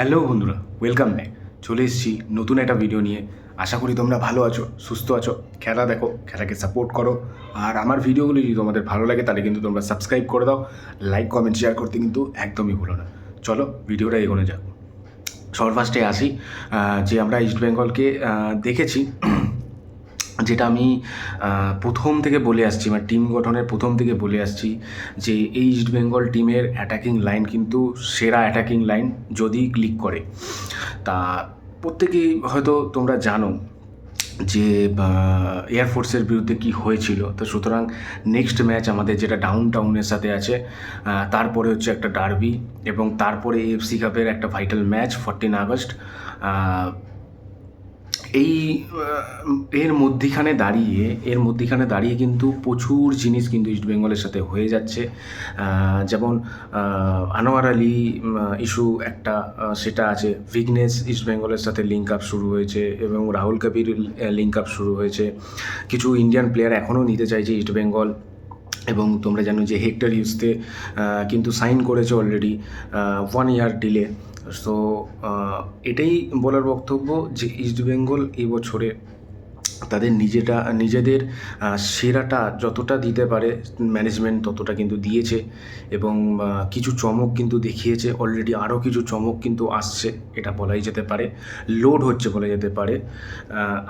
Hello বন্ধুরা welcome back চলে এসেছি নতুন একটা ভিডিও নিয়ে। আশা করি তোমরা ভালো আছো, সুস্থ আছো। খেলা দেখো, খেলাকে সাপোর্ট করো। আর আমার ভিডিওগুলি যদি তোমাদের ভালো লাগে, তাহলে কিন্তু তোমরা সাবস্ক্রাইব করে দাও। লাইক কমেন্ট শেয়ার করতে কিন্তু একদমই ভুলো না। চলো ভিডিওটা এগোনো যাক। সবার আসি যে আমরা ইস্ট বেঙ্গলকে দেখেছি। যেটা আমি প্রথম থেকে বলে আসছি মানে টিম গঠনের প্রথম থেকে বলে আসছি যে এই ইস্ট বেঙ্গল টিমের অ্যাটাকিং লাইন কিন্তু সেরা অ্যাটাকিং লাইন যদি ক্লিক করে। তা প্রত্যেকেই হয়তো তোমরা জানো যে এয়ারফোর্সের বিরুদ্ধে কি হয়েছিল। তো সুতরাং নেক্সট ম্যাচ আমাদের যেটা ডাউন টাউনের সাথে আছে তারপরে হচ্ছে একটা ডার্বি এবং তারপরে এফসি কাপের একটা ভাইটাল ম্যাচ ফোরটিন আগস্ট এই এর মধ্যিখানে দাঁড়িয়ে, এর মধ্যিখানে দাঁড়িয়ে কিন্তু প্রচুর জিনিস কিন্তু ইস্ট বেঙ্গলের সাথে হয়ে যাচ্ছে। যেমন আনোয়ার আলী ইস্যু একটা সেটা আছে। ভিগনেস ইস্ট বেঙ্গলের সাথে লিঙ্ক আপ শুরু হয়েছে এবং রাহুল কবির লিঙ্ক আপ শুরু হয়েছে। কিছু ইন্ডিয়ান প্লেয়ার এখনও নিতে চাইছে ইস্ট বেঙ্গল এবং তোমরা জানো যে হেক্টর ইউজতে কিন্তু সাইন করেছে already one year delay so এটাই বলার বক্তব্য যে ইস্ট বেঙ্গল এই বছরে তাদের নিজেটা, নিজেদের সেরাটা যতটা দিতে পারে ম্যানেজমেন্ট ততটা কিন্তু দিয়েছে এবং কিছু চমক কিন্তু দেখিয়েছে অলরেডি আরও কিছু চমক কিন্তু আসছে, এটা বলাই যেতে পারে লোড হচ্ছে বলা যেতে পারে।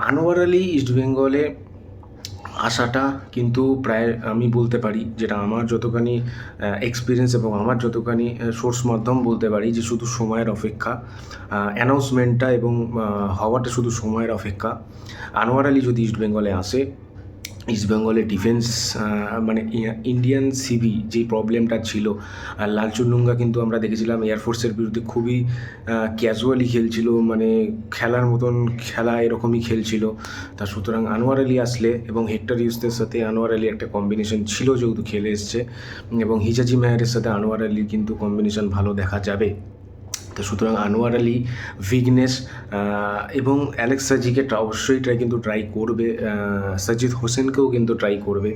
আনোয়ার আলী ইস্ট আশাটা কিন্তু প্রায় আমি বলতে পারি যেটা আমার যতখানি এক্সপিরিয়েন্স এবং আমার যতখানি সোর্স মাধ্যম বলতে পারি যে শুধু সময়ের অপেক্ষা অ্যানাউন্সমেন্টটা এবং হওয়াটা শুধু সময়ের অপেক্ষা। আনোয়ার আলী যদি ইস্ট বেঙ্গলে আসে ইস্ট বেঙ্গলের ডিফেন্স মানে ইন্ডিয়ান সিবি যে প্রবলেমটা ছিল, আর লালচুনুঙ্গা কিন্তু আমরা দেখেছিলাম এয়ারফোর্সের বিরুদ্ধে খুবই ক্যাজুয়ালি খেলছিল মানে খেলার মতন খেলা এরকমই খেলছিল। তা সুতরাং আনোয়ার আলী আসলে এবং হেক্টর ইউসদের সাথে আনোয়ার আলী একটা কম্বিনেশন ছিল যেহেতু খেলে এসছে, এবং হিজাজি মেয়ারের সাথে আনোয়ার আলীর কিন্তু কম্বিনেশন ভালো দেখা যাবে। তো সুতরাং আনোয়ার আলী ভিগনেস এবং অ্যালেক্স সাজিকে অবশ্যই ট্রাই কিন্তু ট্রাই করবে সাজিদ হোসেনকেও কিন্তু ট্রাই করবে।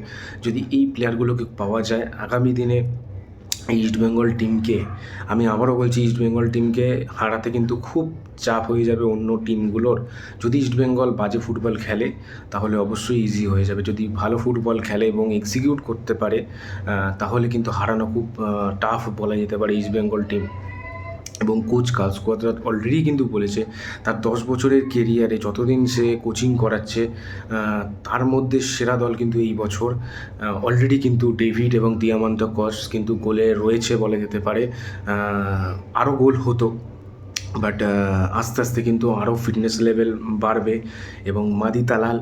যদি এই প্লেয়ারগুলোকে পাওয়া যায়, আগামী দিনে ইস্ট বেঙ্গল টিমকে আমি আবারও বলছি ইস্ট বেঙ্গল টিমকে হারাতে কিন্তু খুব চাপ হয়ে যাবে অন্য টিমগুলোর যদি ইস্ট বেঙ্গল বাজে ফুটবল খেলে, তাহলে অবশ্যই ইজি হয়ে যাবে। যদি ভালো ফুটবল খেলে এবং এক্সিকিউট করতে পারে তাহলে কিন্তু হারানো খুব টাফ বলা যেতে পারে ইস্ট বেঙ্গল টিম এবং কোচ কালস্কোয়াদ্রাত অলরেডি কিন্তু বলেছে, তার দশ বছরের কেরিয়ারে যতদিন সে কোচিং করাচ্ছে তার মধ্যে সেরা দল কিন্তু এই বছর অলরেডি কিন্তু ডেভিড এবং দিয়ামান্ত কস কিন্তু গোলে রয়েছে বলা যেতে পারে আরও গোল হতো বাট আস্তে আস্তে কিন্তু আরও ফিটনেস লেভেল বাড়বে এবং মাদি তালাল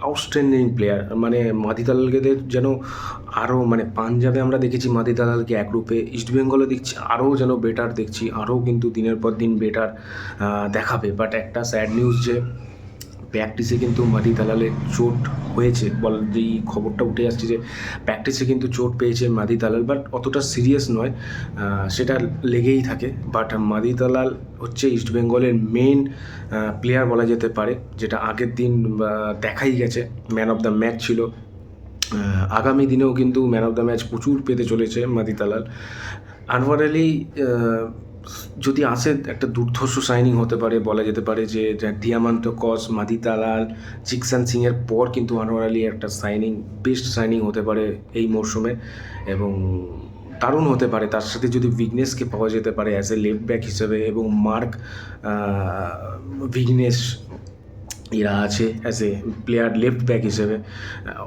আউটস্ট্যান্ডিং প্লেয়ার মানে মাদি দালালকেদের যেন আরও মানে পাঞ্জাবে আমরা দেখেছি মাদি দালালকে একরূপে ইস্টবেঙ্গলে ইস্ট বেঙ্গলে দেখছি আরও যেন বেটার দেখছি আরও কিন্তু দিনের পর দিন বেটার দেখাবে। বাট একটা স্যাড নিউজ যে প্র্যাকটিসে কিন্তু মাদি দালালের চোট হয়েছে। বল যেই খবরটা উঠে আসছে যে প্র্যাকটিসে কিন্তু চোট পেয়েছে মাদি দালাল বাট অতটা সিরিয়াস নয়। সেটা লেগেই থাকে। বাট মাদি দালাল হচ্ছে ইস্ট বেঙ্গলের মেন প্লেয়ার বলা যেতে পারে যেটা আগের দিন দেখাই গেছে। ম্যান অফ দ্য ম্যাচ ছিল। আগামী দিনেও কিন্তু ম্যান অফ দ্য ম্যাচ প্রচুর পেতে চলেছে মাদি দালাল আহ, যদি আসে একটা দুর্ধর্ষ সাইনিং হতে পারে, বলা যেতে পারে যে দিয়ামান্ত কস মাদি তালাল চিকসান সিংয়ের পর কিন্তু আনোয়ার আলী একটা সাইনিং বেস্ট সাইনিং হতে পারে এই মরশুমে এবং দারুণ হতে পারে। তার সাথে যদি উইকনেসকে পাওয়া যেতে পারে অ্যাজ এ লেফট ব্যাক হিসেবে এবং মার্ক উইকনেস এরা আছে as a player left back হিসেবে।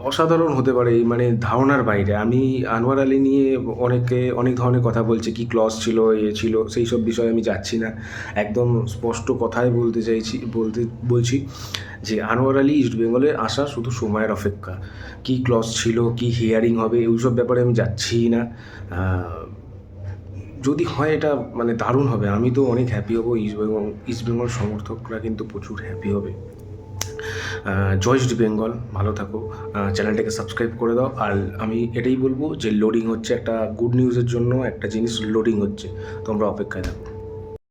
অসাধারণ হতে পারে মানে ধারণার বাইরে। আমি আনোয়ার আলী নিয়ে অনেকে, অনেক ধরনের কথা বলছে, কি ক্লস ছিল, এ ছিল, সেই সব বিষয়ে আমি যাচ্ছি না। একদম স্পষ্ট কথাই বলতে চাইছি, বলতে, বলছি যে আনোয়ার আলী ইস্ট বেঙ্গলে আসা শুধু সময়ের অপেক্ষা। কি ক্লস ছিল, কি হিয়ারিং হবে এইসব ব্যাপারে আমি যাচ্ছি না। যদি হয় এটা মানে দারুণ হবে। আমি তো অনেক হ্যাপি হব ইস্ট বেঙ্গল ইস্ট বেঙ্গল সমর্থকরা কিন্তু প্রচুর হ্যাপি হবে। জয় জুটি বেঙ্গল, ভালো থাকো। চ্যানেলটাকে সাবস্ক্রাইব করে দাও। আর আমি এটাই বলব যে লোডিং হচ্ছে একটা গুড নিউজের জন্য, একটা জিনিস লোডিং হচ্ছে। তোমরা অপেক্ষায় থাকো।